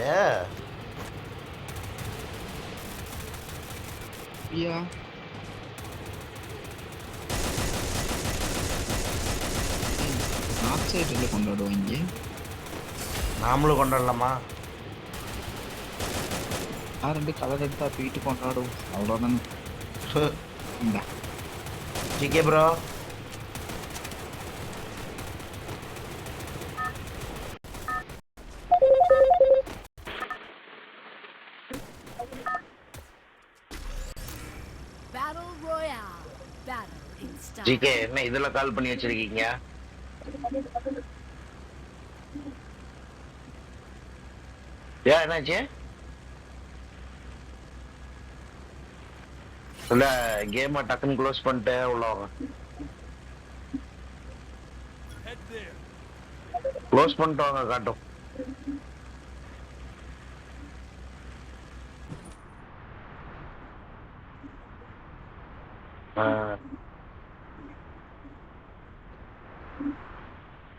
வாத்தியாரு ஐயா நார்த் சைடில் கொண்டாடுவாங்க நாமளும் கொண்டாடலாமா நான் ரெண்டு கலர் எடுத்தா போயிட்டு கொண்டாடுவோம் அவ்வளோதானே ஜிகே ப்ரோ ஜிகே என்ன இதுல கால் பண்ணி வச்சிருக்கீங்க? ஏன் என்னாச்சு? இல்ல கேம டக்குன்னு க்ளோஸ் பண்ணிட்டு உள்ள வாங்க க்ளோஸ் பண்ணிட்டு வாங்க காட்டும்.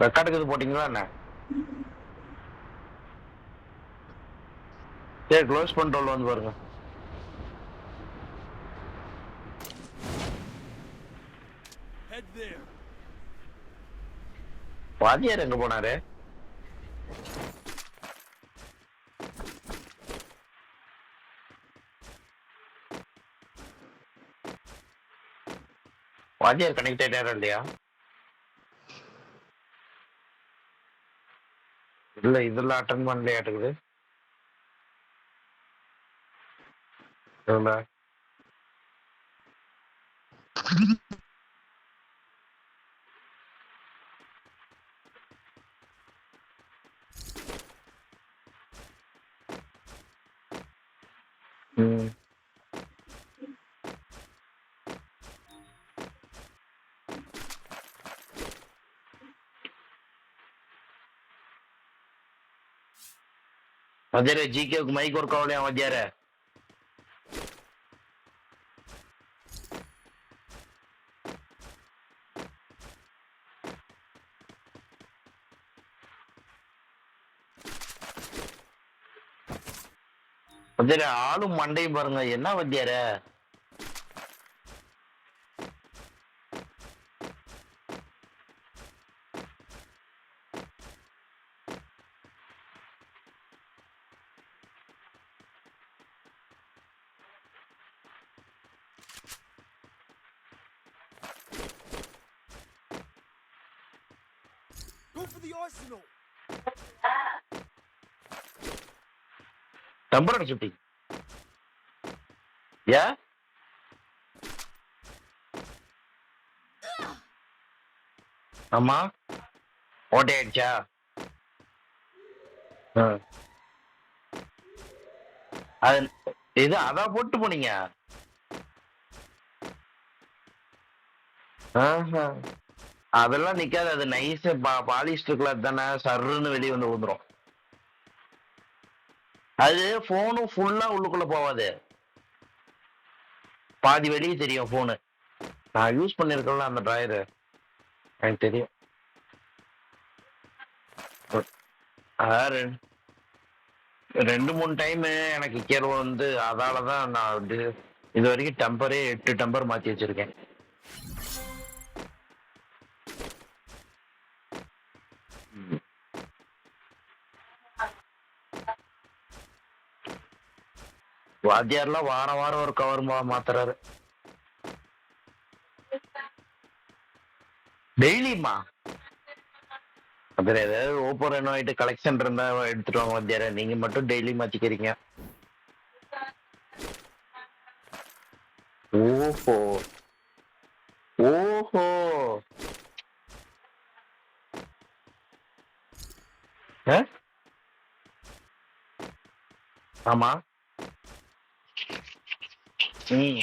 ரெக்கார்டுக்கு இது போட்டீங்களா என்ன? சரி க்ளோஸ் உள்ள வந்து பாருங்க. வாத்தியார் எங்க போனாரு? வாத்தியார் கனெக்ட் ஆயிட்டாரா இல்லையா? இல்ல இதெல்லாம் அட்டன் பண்ணலையாட்டுக்குது இல்ல ம். வாத்தியாரே ஜிகேவுக்கு மைக் ஒர்க் ஆகலையா வாத்தியாரே வாத்தியாரே ஆளும் மண்டையும் பாருங்க என்ன வாத்தியாரே the arsenal. டம்பர் அடிச்சுட்டி ஏ ஆமா ஓட்டை ஆயிடுச்சா அது இது அதான் போட்டு போனீங்க ஆஹா. அதெல்லாம் நிக்காது. அது நைஸ் பாலிஸ்டர்ல தானே சர்ருன்னு வெளியே வந்து விழுந்துரும் அது போனும் ஃபுல்லா உள்ளுக்குள்ள போவாது பாதி வெளியே தெரியும் போனு நான் யூஸ் பண்ணிருக்கேன்ல அந்த டிராயரு எனக்கு தெரியும். ரெண்டு மூணு டைம் எனக்கு கீழே வந்து அதால தான் நான் வந்து இது வரைக்கும் டெம்பரே எட்டு டெம்பர் மாத்தி வச்சிருக்கேன். வாத்தியார்லாம் வாரம் வாரம் ஒரு கவர் மாத்துறாரு. டெய்லியுமா? அதுல ஏதாவது ஓப்போ ரெனோ ஆயிட்டு கலெக்ஷன் இருந்தா எடுத்துட்டு வாங்க வாத்தியார. நீங்க மட்டும் டெய்லி மாத்திக்கிறீங்க. ஓஹோ. ஓஹோ. ஆ? ஆமா. ம்.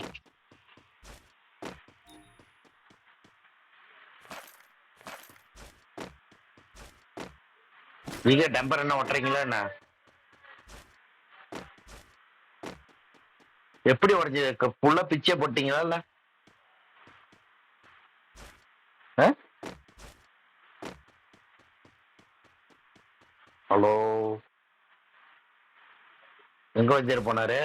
நீங்க டெம்பர் என்ன ஒட்டுறீங்களா என்ன? எப்படி உடஞ்சது புள்ள பிச்சை போட்டீங்களா இல்ல? ஹலோ? எங்க வச்சிரு போனாரு?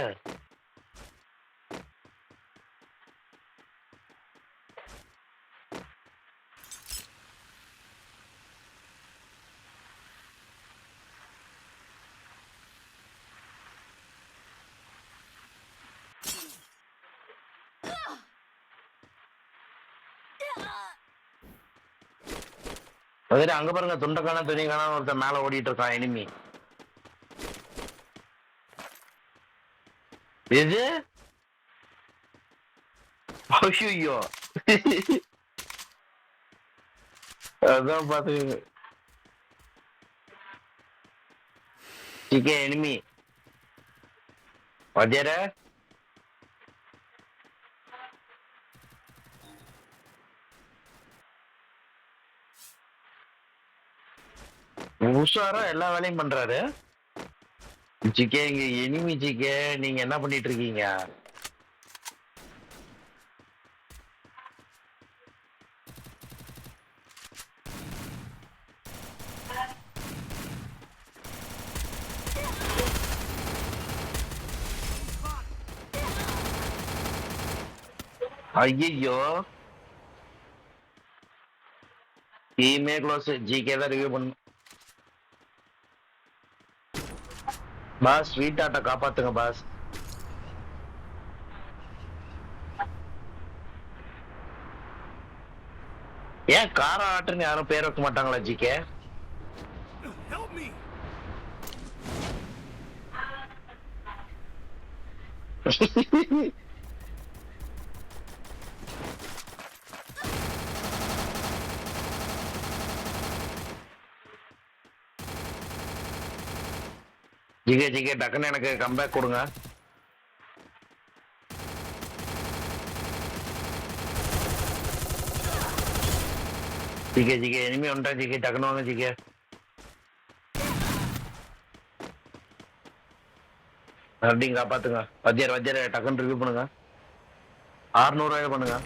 அதே அங்க பாருங்க துண்டக்கான துணி காண ஒருத்தன் மேல ஓடிட்டு இருக்கான் எனிமி இது ஐயோ அதான் பாத்து சிக்கே எனிமி வஜர உஷாரா எல்லா வேலையும் பண்றாரு. ஜிகே இங்க எனிமி ஜிகே நீங்க என்ன பண்ணிட்டு இருக்கீங்க? ஐயோ டீமே க்ளோஸ் ஜிகே தான் ரிவ்யூ பண்ணு பாஸ் ஸ்வீட் ஆட்டை காப்பாத்துங்க பாஸ். ஏன் கார ஆட்டுன்னு யாரும் பேர் வைக்க மாட்டாங்களா ஜிகே? Help ஜிகே ஜிகே டக்குன்னு எனக்கு கம்பேக் கொடுங்க. ஜிகே ஜிகே இனிமே வந்துட்டா ஜிகே? டக்குன்னு வாங்க ஜிகே. மறுபடியும் காப்பாத்துங்க. வத்தியார் வத்தியார் டக்குன்னு ரிவ்யூ பண்ணுங்க. ஆறுநூறுவாயில பண்ணுங்க.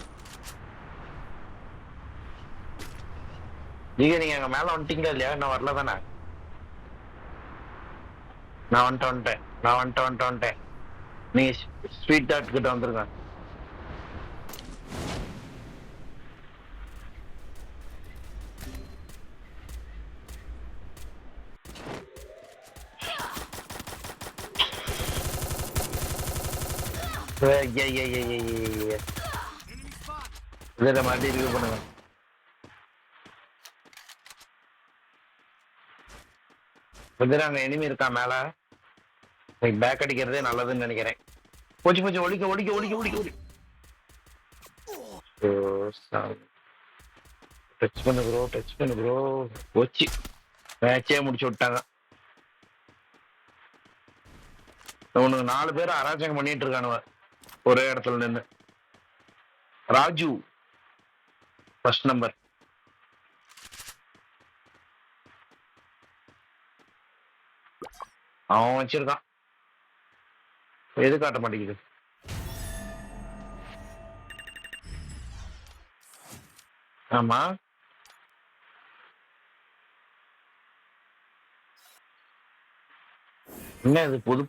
ஜிகே நீங்க அங்க மேல வந்துட்டீங்களா இல்லையா? நான் வரல தானே? நான் வந்துட்டு வந்துட்டேன். நான் வந்துட்டு வந்துட்டு வந்துட்டேன். நீங்க ஸ்வீட் டாட் கிட்ட வந்துருங்க ஏய், ஏய், பண்ணுங்க. அங்க எனிமி இருக்கா மேல? பேக் அடிக்கிறதே நல்லதுன்னு நினைக்கிறேன். போச்சு போச்சு ஒழிக்க ஒழிக்க ஒழிக்க ஒழிக்க ஒழிக்க. டச் பண்ணு ப்ரோ டச் பண்ணு ப்ரோ போச்சு. மேட்சே முடிச்சு விட்டாங்க. உனக்கு நாலு பேர் அராஜகம் பண்ணிட்டு இருக்கானுவ. ஒரே இடத்துல நின்று ராஜு ஃபர்ஸ்ட் நம்பர் அவன் வச்சிருக்கான். எது காட்ட மாட்டேங்குது. ஆமா. என்ன இது புது